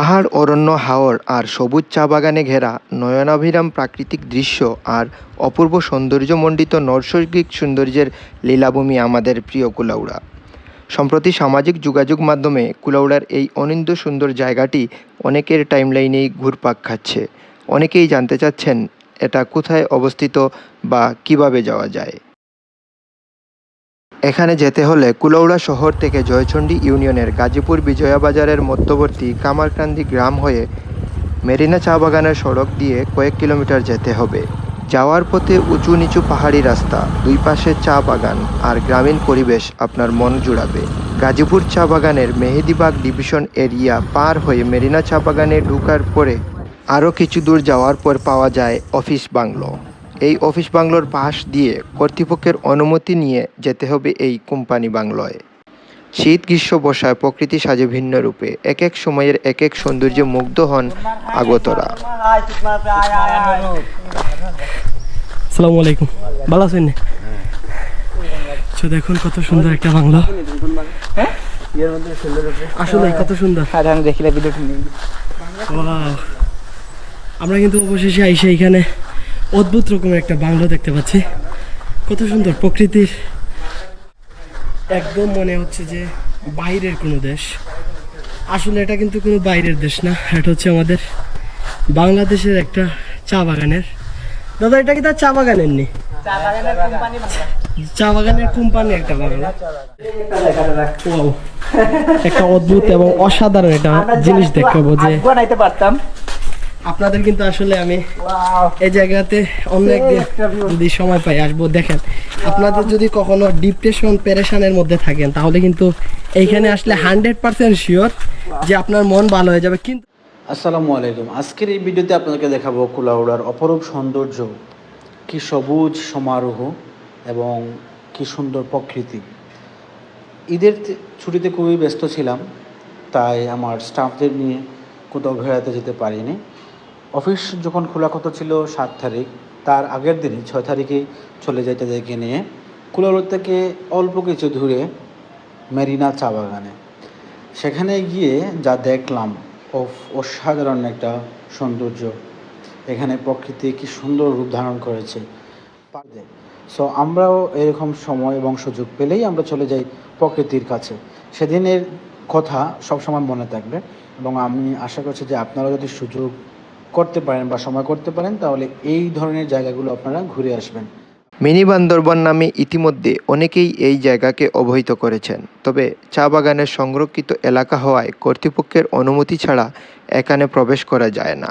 পাহাড়, অরণ্য, হাওর আর সবুজ চা বাগানে ঘেরা নয়নাভিরাম প্রাকৃতিক দৃশ্য আর অপূর্ব সৌন্দর্যমণ্ডিত নৈসর্গিক সৌন্দর্যের লীলাভূমি আমাদের প্রিয় কুলাউড়া। সম্প্রতি সামাজিক যোগাযোগ মাধ্যমে কুলাউড়ার এই অনিন্দ সুন্দর জায়গাটি অনেকের টাইমলাইনেই ঘুরপাক খাচ্ছে। অনেকেই জানতে চাচ্ছেন, এটা কোথায় অবস্থিত বা কীভাবে যাওয়া যায়। এখানে যেতে হলে কুলৌড়া শহর থেকে জয়চণ্ডী ইউনিয়নের গাজীপুর বিজয়া বাজারের মধ্যবর্তী কামারকান্দি গ্রাম হয়ে মেরিনা চা বাগানের সড়ক দিয়ে কয়েক কিলোমিটার যেতে হবে। যাওয়ার পথে উঁচু নিচু পাহাড়ি রাস্তা, দুই পাশে চা বাগান আর গ্রামীণ পরিবেশ আপনার মন জুড়াবে। গাজীপুর চা বাগানের মেহেদিবাগ ডিভিশন এরিয়া পার হয়ে মেরিনা চা বাগানে ঢুকার পরে আরও কিছু দূর যাওয়ার পর পাওয়া যায় অফিস বাংলো। এই অফিস বাংলোর পাশ দিয়ে কর্তৃপক্ষের অনুমতি নিয়ে যেতে হবে এই কোম্পানি বাংলোয়। শীত গ্রীষ্ম বর্ষায় প্রকৃতি সাজে ভিন্ন রূপে। এক এক সময়ের এক এক সৌন্দর্যে মুগ্ধ হন আগতরা। আসসালামু আলাইকুম। ভালো আছেন? দেখুন কত সুন্দর একটা বাংলা। আসলে কত সুন্দর! আমরা কিন্তু অবশেষে আইসে এখানে অদ্ভুত রকমের একটা বাংলো দেখতে পাচ্ছি। কত সুন্দর প্রকৃতির। একদম মনে হচ্ছে যে বাইরের কোনো দেশ। আসলে এটা কিন্তু কোনো বাইরের দেশ না এটা হচ্ছে আমাদের বাংলাদেশের একটা চা বাগানের। দাদা এটা কি তার চা বাগানের নি? চা বাগানের কোম্পানি একটা Wow! একটা অদ্ভুত এবং অসাধারণ একটা জিনিস দেখতে পাবো যে পারতাম। আপনাদের কিন্তু আসলে আমি এই জায়গাতে অন্য একদিন যদি সময় পাই আসব। দেখেন আপনাদের যদি কখনো ডিপ্রেশন পেরেশানের মধ্যে থাকেন তাহলে কিন্তু এইখানে আসলে হান্ড্রেড পার্সেন্ট শিওর যে আপনার মন ভালো হয়ে যাবে। কিন্তু আসসালামু আলাইকুম। আজকের এই ভিডিওতে আপনাদেরকে দেখাবো কুলাউড়ার অপরূপ সৌন্দর্য। কি সবুজ সমারোহ এবং কি সুন্দর প্রকৃতি। ঈদের ছুটিতে খুবই ব্যস্ত ছিলাম তাই আমার স্টাফদের নিয়ে কোথাও বেড়াতে যেতে পারিনি। অফিস যখন খোলা কথা ছিল সাত তারিখ, তার আগের দিনই ছয় তারিখে চলে যাই তাদেরকে নিয়ে কুলাউড়া থেকে অল্প কিছু দূরে মেরিনা চা বাগানে। সেখানে গিয়ে যা দেখলাম অসাধারণ একটা সৌন্দর্য। এখানে প্রকৃতি কি সুন্দর রূপ ধারণ করেছে। পারবে। সো আমরাও এরকম সময় এবং সুযোগ পেলেই আমরা চলে যাই প্রকৃতির কাছে। সেদিনের কথা সবসময় মনে থাকবে এবং আমি আশা করছি যে আপনারা যদি সুযোগ করতে পারেন বা সময় করতে পারেন, তাহলে এই ধরনের জায়গাগুলো আপনারা ঘুরে আসবেন। মিনি বান্দরবন নামে ইতিমধ্যে অনেকেই এই জায়গাকে অবহিত করেছেন। তবে চা বাগানের সংরক্ষিত এলাকা হওয়ায় কর্তৃপক্ষের অনুমতি ছাড়া এখানে প্রবেশ করা যায় না।